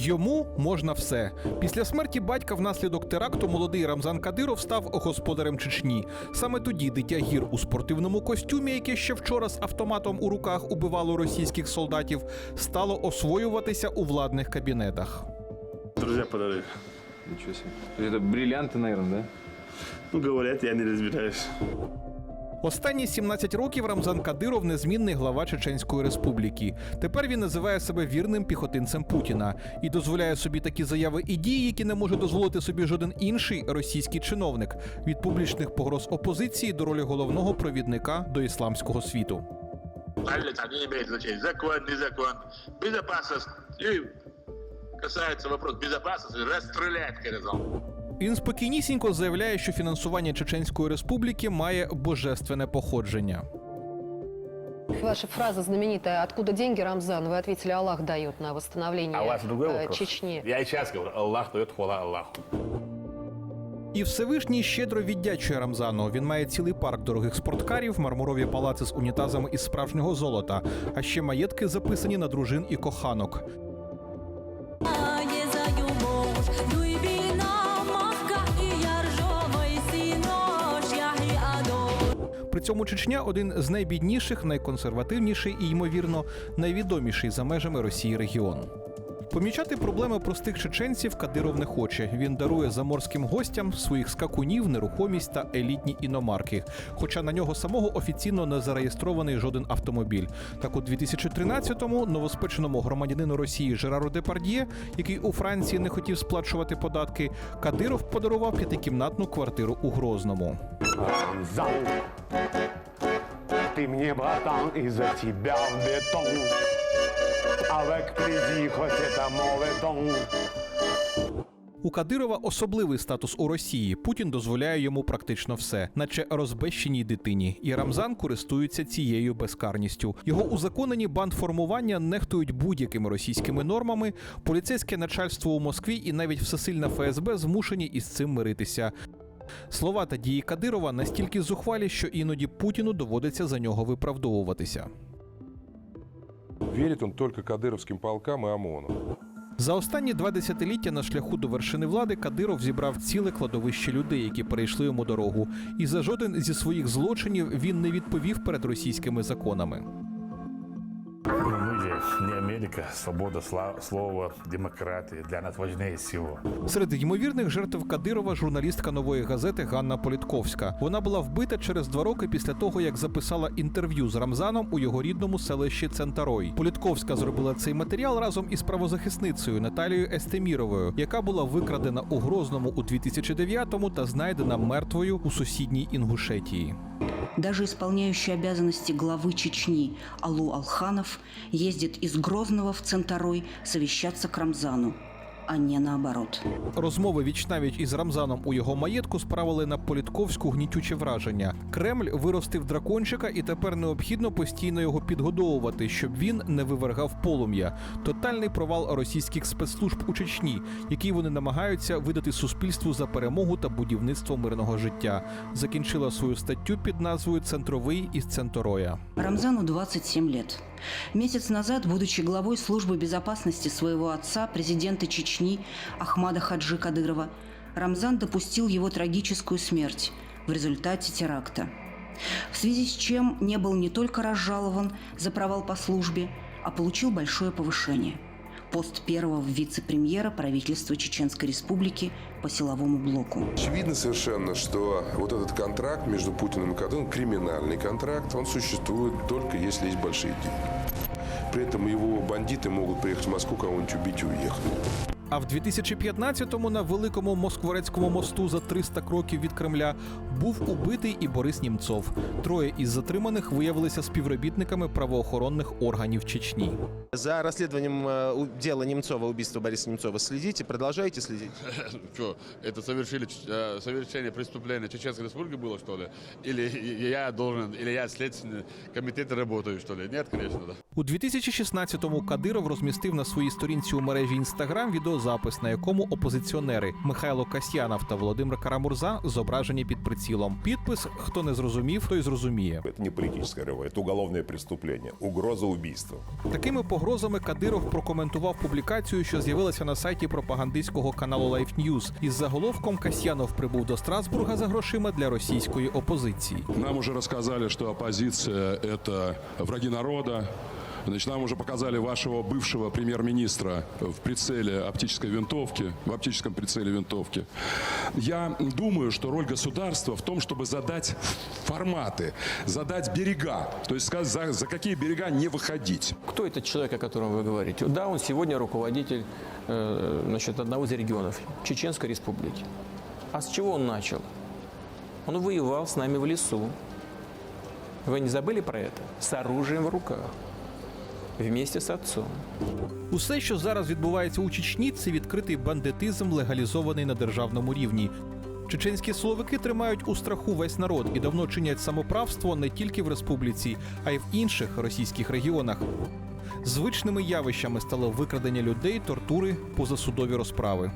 Йому можна все. Після смерті батька внаслідок теракту молодий Рамзан Кадиров став господарем Чечні. Саме тоді дитя гір у спортивному костюмі, яке ще вчора з автоматом у руках убивало російських солдатів, стало освоюватися у владних кабінетах. Друзья подарили. Ничего себе. Это бриллианты, наверное, да? Ну, говорят, я не разбираюсь. Останні 17 років Рамзан Кадиров незмінний глава Чеченської республіки. Тепер він називає себе вірним піхотинцем Путіна і дозволяє собі такі заяви і дії, які не може дозволити собі жоден інший російський чиновник від публічних погроз опозиції до ролі головного провідника до ісламського світу. Закон, не закон. Безопасность. И касается вопрос безопасности, расстрелять, сказал. Він спокійнісінько заявляє, що фінансування Чеченської республіки має божественне походження. Ваша фраза знаменитая «Откуда деньги, Рамзан?» Вы ответили «Аллах дает на восстановление А у вас другой э, вопрос? Чечни». Я и сейчас говорю, Аллах дает хвала Аллаху. І Всевишній щедро віддячує Рамзану. Він має цілий парк дорогих спорткарів, мармурові палаци з унітазами із справжнього золота, а ще маєтки записані на дружин і коханок. При цьому Чечня один з найбідніших, найконсервативніший і, ймовірно, найвідоміший за межами Росії регіон. Помічати проблеми простих чеченців Кадиров не хоче. Він дарує заморським гостям своїх скакунів, нерухомість та елітні іномарки. Хоча на нього самого офіційно не зареєстрований жоден автомобіль. Так у 2013-му новоспеченому громадянину Росії Жерару Депард'є, який у Франції не хотів сплачувати податки, Кадиров подарував п'ятикімнатну квартиру у Грозному. Ты мне, братан, из-за тебя в бетон. Avec plaisir, это моветон. У Кадирова особливий статус у Росії. Путін дозволяє йому практично все, наче розбещеній дитині. І Рамзан користується цією безкарністю. Його узаконені бандформування нехтують будь-якими російськими нормами. Поліцейське начальство у Москві і навіть всесильна ФСБ змушені із цим миритися. Слова та дії Кадирова настільки зухвалі, що іноді Путіну доводиться за нього виправдовуватися. Верит он только кадыровским полкам и ОМОНу. За останні два десятиліття на шляху до вершини влади Кадиров зібрав ціле кладовище людей, які перейшли йому дорогу. І за жоден зі своїх злочинів він не відповів перед російськими законами. Не Америка, свобода слова, демократия. Для нас важнее всего. Серед ймовірних жертв Кадирова журналістка нової газети Ганна Політковська. Вона була вбита через два роки після того, як записала інтерв'ю з Рамзаном у його рідному селищі Центарой. Політковська зробила цей матеріал разом із правозахисницею Наталією Естеміровою, яка була викрадена у Грозному у 2009-му та знайдена мертвою у сусідній Інгушетії. Даже исполняющий обязанности главы Чечни Алу Алханов ездит из Грозного в Центарой совещаться к Рамзану, а не наоборот. Розмови вічнавіч із Рамзаном у його маєтку справили на політковську гнітюче враження. Кремль виростив дракончика, і тепер необхідно постійно його підгодовувати, щоб він не вивергав полум'я. Тотальний провал російських спецслужб у Чечні, який вони намагаються видати суспільству за перемогу та будівництво мирного життя. Закінчила свою статтю під назвою Центровий із Центороя. Рамзану 27 лет. Месяц назад, будучи главой службы безопасности своего отца, президента Чечни Ахмада Хаджи Кадырова, Рамзан допустил его трагическую смерть в результате теракта. В связи с чем не был не только разжалован за провал по службе, а получил большое повышение. Пост первого вице-премьера правительства Чеченской Республики по силовому блоку. Очевидно совершенно, что вот этот контракт между Путиным и Кадыровым, криминальный контракт, он существует только если есть большие деньги. При этом его бандиты могут приехать в Москву, кого-нибудь убить и уехать. А в 2015-му на великому москворецькому мосту за 300 кроків від Кремля був убитий і Борис Німцов. Троє із затриманих виявилися співробітниками правоохоронних органів Чечні. За расследованием э, у- дела Немцова, убийства Бориса Немцова следите, продолжаете следить? Что, это совершили, э, совершение преступления Чеченской Республики было, что ли? Или я должен, или я следственный комитет работаю, что ли? Нет, конечно, да. У 2016-му Кадиров розмістив на своїй сторінці у мережі Інстаграм відео відеозапис, на якому опозиціонери Михайло Касьянов та Володимир Карамурза зображені під прицілом. Підпис Хто не зрозумів, той зрозуміє. Это не политическое рыво, это уголовное преступление. Угроза убийства. Такими погрозами Кадиров прокоментував публікацію, що з'явилася на сайті пропагандистського каналу Life News. Із заголовком Касьянов прибув до Страсбурга за грошима для російської опозиції. Нам уже рассказали, что оппозиция – это враги народа. Значит, нам уже показали вашего бывшего премьер-министра в прицеле оптической винтовки, в оптическом прицеле винтовки. Я думаю, что роль государства в том, чтобы задать форматы, задать берега, то есть за, за какие берега не выходить. Кто этот человек, о котором вы говорите? Да, он сегодня руководитель э, значит, одного из регионов Чеченской республики. А с чего он начал? Он воевал с нами в лесу. Вы не забыли про это? С оружием в руках. Вместе с отцом. Усе, що зараз відбувається у Чечні, це відкритий бандитизм, легалізований на державному рівні. Чеченські силовики тримають у страху весь народ і давно чинять самоправство не тільки в республіці, а й в інших російських регіонах. Звичними явищами стало викрадення людей, тортури, позасудові розправи.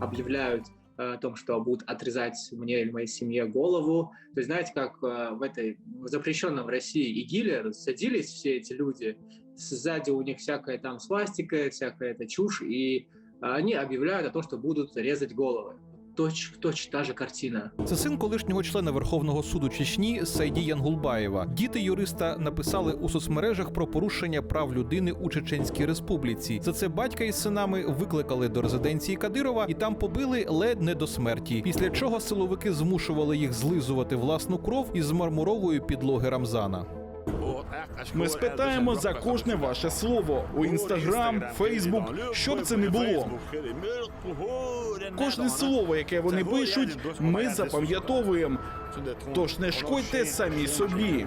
объявляют э, о том, что будут отрезать мне или моей семье голову. То есть, знаете, как э, в этой в запрещенном в России ИГИЛе садились все эти люди, сзади у них всякая там свастика, всякая эта чушь, и они объявляют о том, что будут резать головы. Точ, точь та же картина. Це син колишнього члена Верховного суду Чечні Сайді Янгулбаєва. Діти юриста написали у соцмережах про порушення прав людини у Чеченській Республіці. За це батька із синами викликали до резиденції Кадирова і там побили ледь не до смерті. Після чого силовики змушували їх злизувати власну кров із мармурової підлоги Рамзана. Ми спитаємо за кожне ваше слово у інстаграм, фейсбук, що б це не було. Кожне слово, яке вони пишуть, ми запам'ятовуємо. Тож не шкодьте самі собі.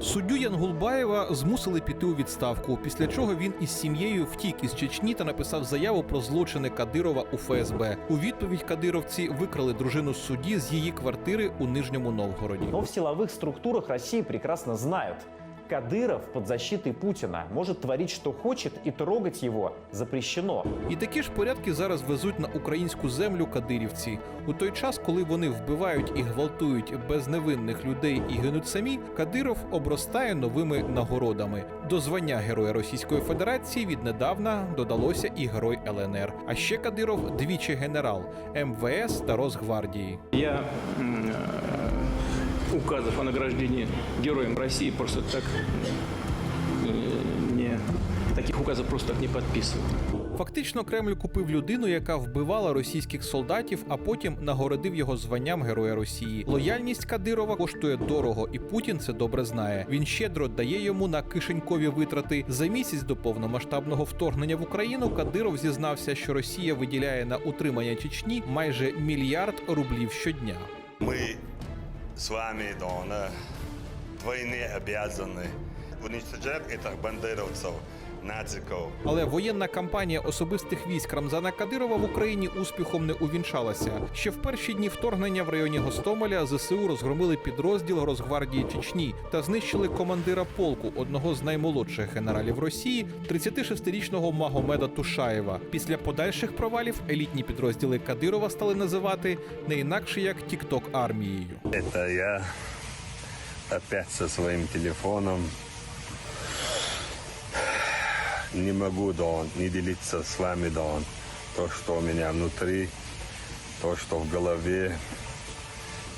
Суддю Янгулбаєва змусили піти у відставку, після чого він із сім'єю втік із Чечні та написав заяву про злочини Кадирова у ФСБ. У відповідь кадировці викрали дружину судді з її квартири у Нижньому Новгороді. Но в силовых структурах России прекрасно знают. Кадыров под защитой Путина может творить, что хочет, и трогать его запрещено. І такі ж порядки зараз везуть на українську землю кадирівці. У той час, коли вони вбивають і гвалтують безневинних людей і гинуть самі, Кадиров обростає новими нагородами. До звання Героя Російської Федерації віднедавна додалося і Герой ЛНР. А ще Кадиров двічі генерал МВС та Росгвардії. Я указов о награждении Героем России просто так э, не... Таких указов просто так не подписываю. Фактично, Кремль купив людину, яка вбивала російських солдатів, а потім нагородив його званням Героя Росії. Лояльність Кадирова коштує дорого, і Путін це добре знає. Він щедро дає йому на кишенькові витрати. За місяць до повномасштабного вторгнення в Україну Кадиров зізнався, що Росія виділяє на утримання Чечні майже мільярд рублів щодня. Мы с вами, Дона, войны обязаны уничтожать этих бандеровцев, нациков. Але воєнна кампанія особистих військ Рамзана Кадирова в Україні успіхом не увінчалася. Ще в перші дні вторгнення в районі Гостомеля ЗСУ розгромили підрозділ Росгвардії Чечні та знищили командира полку, одного з наймолодших генералів Росії, 36-річного Магомеда Тушаєва. Після подальших провалів елітні підрозділи Кадирова стали називати не інакше як Тікток армією. Это я опять со своим телефоном. Не могу, Дон, не делиться с вами, Дон. То, что у меня внутри, то, что в голове,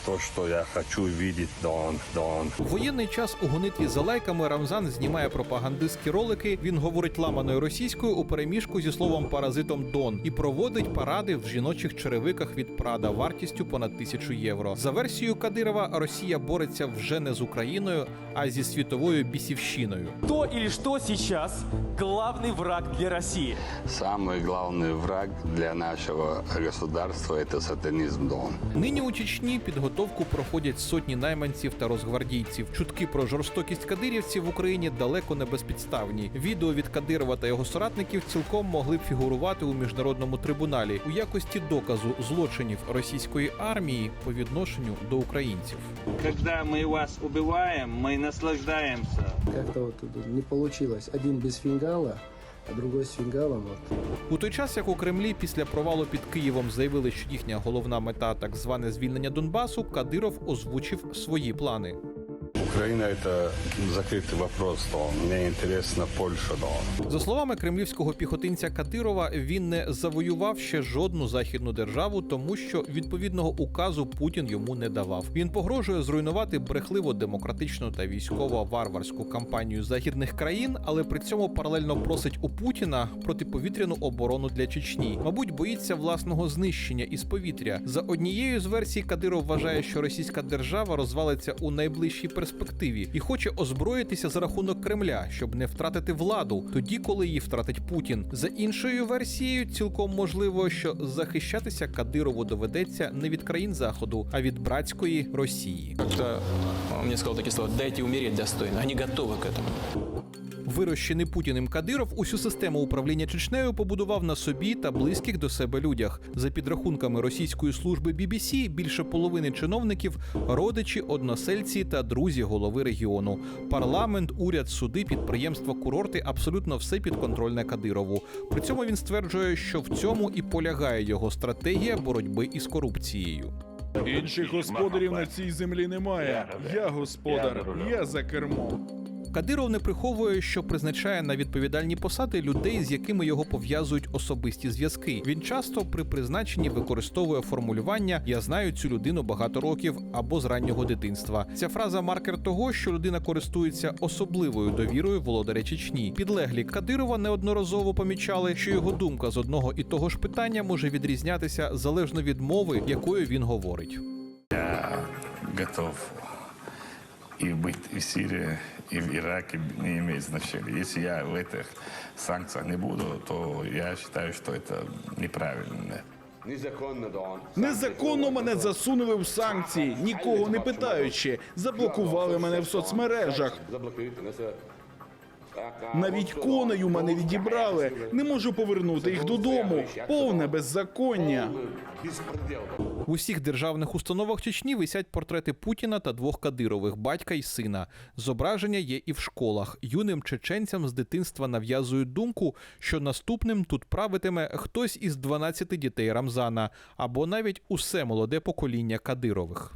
то, что я хочу видеть, Дон, Дон. В воєнний час у гонитві за лайками Рамзан знімає пропагандистські ролики. Він говорить ламаною російською у переміжку зі словом паразитом Дон і проводить паради в жіночих черевиках від Прада вартістю понад тисячу євро. За версією Кадирова, Росія бореться вже не з Україною, а зі світовою бісівщиною. Кто или что сейчас главный враг для России? Самый главный враг для нашего государства – это сатанизм, Дон. Нині у Чечні підготовку проходять сотні найманців та розгвардійців. Чутки про жорстокість кадирівців в Україні далеко не безпідставні. Відео від Кадирова та його соратників цілком могли б фігурувати у міжнародному трибуналі у якості доказу злочинів російської армії по відношенню до українців. Когда мы вас убиваем, мы наслаждаемся. Как-то вот не получилось. Один без фингала, а другой з фінгалом. У той час, як у Кремлі після провалу під Києвом заявили, що їхня головна мета так зване звільнення Донбасу, Кадиров озвучив свої плани. Украина это закрытый вопрос, то мне интересно Польша, да. За словами кремлівського піхотинця Кадирова, він не завоював ще жодну західну державу, тому що відповідного указу Путін йому не давав. Він погрожує зруйнувати брехливо демократичну та військово-варварську кампанію західних країн, але при цьому паралельно просить у Путіна протиповітряну оборону для Чечні. Мабуть, боїться власного знищення із повітря. За однією з версій Кадиров вважає, що російська держава розвалиться у найближчій перспективі і хоче озброїтися за рахунок Кремля, щоб не втратити владу, тоді коли її втратить Путін. За іншою версією, цілком можливо, що захищатися Кадирову доведеться не від країн заходу, а від братської Росії. Как-то такі мне слова, дайте умереть достойно. Вони готові к этому. Вирощений Путіним Кадиров усю систему управління Чечнею побудував на собі та близьких до себе людях. За підрахунками російської служби BBC, більше половини чиновників родичі, односельці та друзі голови регіону. Парламент, уряд, суди, підприємства, курорти абсолютно все підконтрольне Кадирову. При цьому він стверджує, що в цьому і полягає його стратегія боротьби із корупцією. Інших господарів на цій землі немає. Я господар, я за кермом. Кадиров не приховує, що призначає на відповідальні посади людей, з якими його пов'язують особисті зв'язки. Він часто при призначенні використовує формулювання Я знаю цю людину багато років або з раннього дитинства. Ця фраза маркер того, що людина користується особливою довірою володаря Чечні. Підлеглі Кадирова неодноразово помічали, що його думка з одного і того ж питання може відрізнятися залежно від мови, якою він говорить. Я готов и быть и в и в Ираке не имеет значения. Если я в этих санкциях не буду, то я считаю, что это неправильно. Незаконно, мене засунули в санкції, нікого не питаючи. Заблокували мене в соцмережах. Навіть коней у мене відібрали. Не можу повернути їх додому. Повне беззаконня. У всіх державних установах Чечні висять портрети Путіна та двох Кадирових батька і сина. Зображення є і в школах. Юним чеченцям з дитинства нав'язують думку, що наступним тут правитиме хтось із 12 дітей Рамзана або навіть усе молоде покоління Кадирових.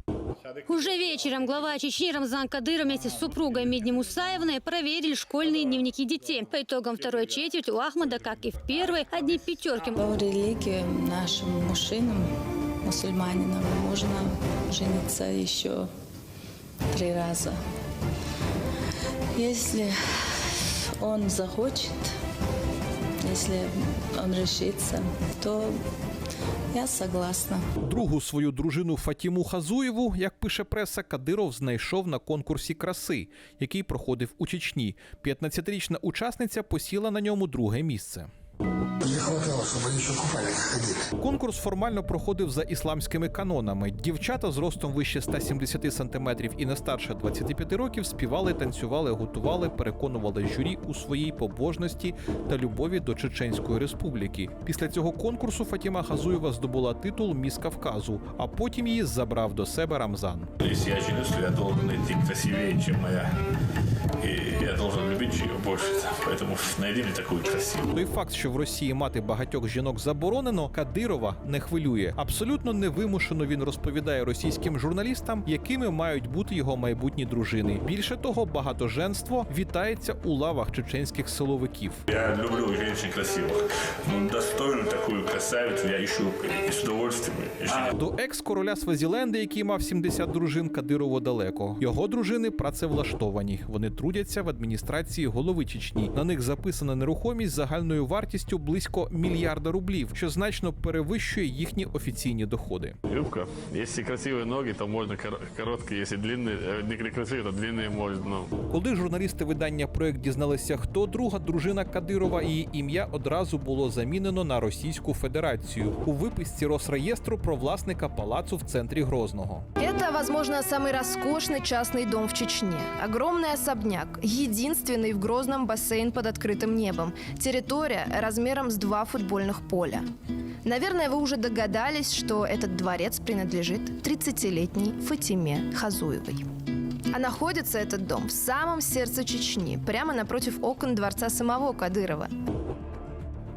Уже вечером глава Чечни Рамзан Кадыров вместе с супругой Медни Мусаевной проверили школьные дневники детей. По итогам второй четверти у Ахмада, как и в первой, одни пятерки. По религии нашим мужчинам, мусульманинам, можно жениться еще три раза. Если он захочет, если он решится, то я согласна. Другу свою дружину Фатіму Хазуєву, як пише преса, Кадиров знайшов на конкурсі краси, який проходив у Чечні. 15-річна учасниця посіла на ньому друге місце. Не хватало, чтобы они еще купальник ходили. Конкурс формально проходив за ісламськими канонами. Дівчата з ростом вище 170 сантиметрів і не старше 25 років співали, танцювали, готували, переконували журі у своїй побожності та любові до Чеченської республіки. Після цього конкурсу Фатіма Хазуєва здобула титул Міс Кавказу, а потім її забрав до себе Рамзан. Я что я должен найти красивее, чем моя, я должен любить ее больше, поэтому найди мне такую красивую. Той факт, що в Росії мати багатьох жінок заборонено, Кадирова не хвилює. Абсолютно невимушено він розповідає російським журналістам, якими мають бути його майбутні дружини. Більше того, багатоженство вітається у лавах чеченських силовиків. Я люблю женщин красивых. Ну, достойную такую красавицу я ищу и с удовольствием. До екс-короля Свазіленди, який мав 70 дружин, Кадирово далеко. Його дружини працевлаштовані. Вони трудяться в адміністрації голови Чечні. На них записана нерухомість загальною вартістю близько мільярда рублів, що значно перевищує їхні офіційні доходи. Юбка. Если красивые ноги, то можно кор- короткие. Если длинные, э, не красивые, то длинные можно. Коли журналісти видання проект дізналися, хто друга дружина Кадирова, її ім'я одразу було замінено на Російську Федерацію у виписці Росреєстру про власника палацу в центрі Грозного. Это, возможно, самый роскошный частный дом в Чечне. Огромный особняк, единственный в Грозном бассейн под открытым небом. Территория размером с два футбольных поля. Наверное, вы уже догадались, что этот дворец принадлежит 30-летней Фатиме Хазуевой. А находится этот дом в самом сердце Чечни, прямо напротив окон дворца самого Кадырова.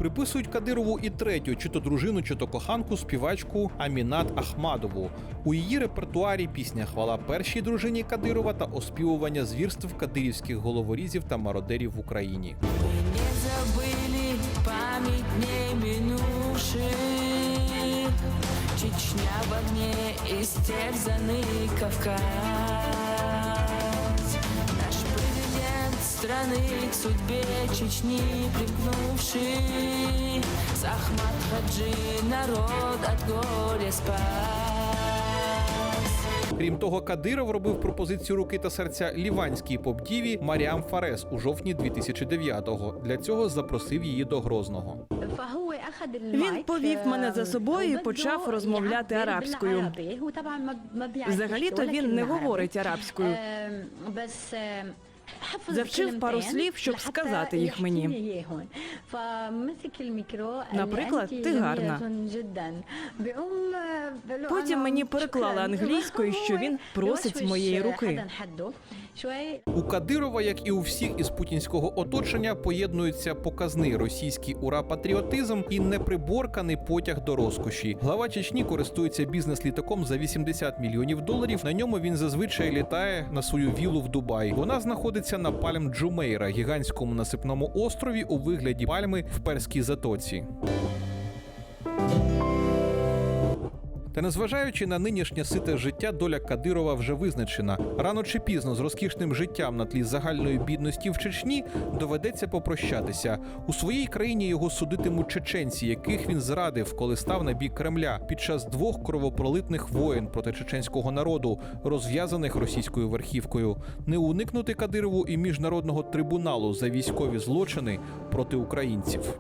Приписують Кадирову і третю, чи то дружину, чи то коханку, співачку Амінат Ахмадову. У її репертуарі пісня хвала першій дружині Кадирова та оспівування звірств кадирівських головорізів та мародерів в Україні. Не забыли память дней минувших Чечня в огне, истерзанный Кавказ Наш президент страны к судьбе Чечни припнувший С Ахмад Хаджи народ от горя спас Крім того, Кадиров робив пропозицію руки та серця ліванській поп-діві Маріам Фарес у жовтні 2009-го. Для цього запросив її до Грозного. Він повів мене за собою і почав розмовляти арабською. Взагалі-то він не говорить арабською. Завчив пару слів, щоб сказати їх мені. Наприклад, ти гарна. Потім мені переклали англійською, що він просить моєї руки. У Кадирова, як і у всіх із путінського оточення, поєднуються показний російський ура-патріотизм і неприборканий потяг до розкоші. Глава Чечні користується бізнес-літаком за 80 мільйонів доларів. На ньому він зазвичай літає на свою вілу в Дубай. Вона знаходиться на пальм Джумейра, гігантському насипному острові у вигляді пальми в перській затоці. Та незважаючи на нинішнє сите життя, доля Кадирова вже визначена. Рано чи пізно з розкішним життям на тлі загальної бідності в Чечні доведеться попрощатися. У своїй країні його судитимуть чеченці, яких він зрадив, коли став на бік Кремля під час двох кровопролитних воєн проти чеченського народу, розв'язаних російською верхівкою. Не уникнути Кадирову і міжнародного трибуналу за військові злочини проти українців.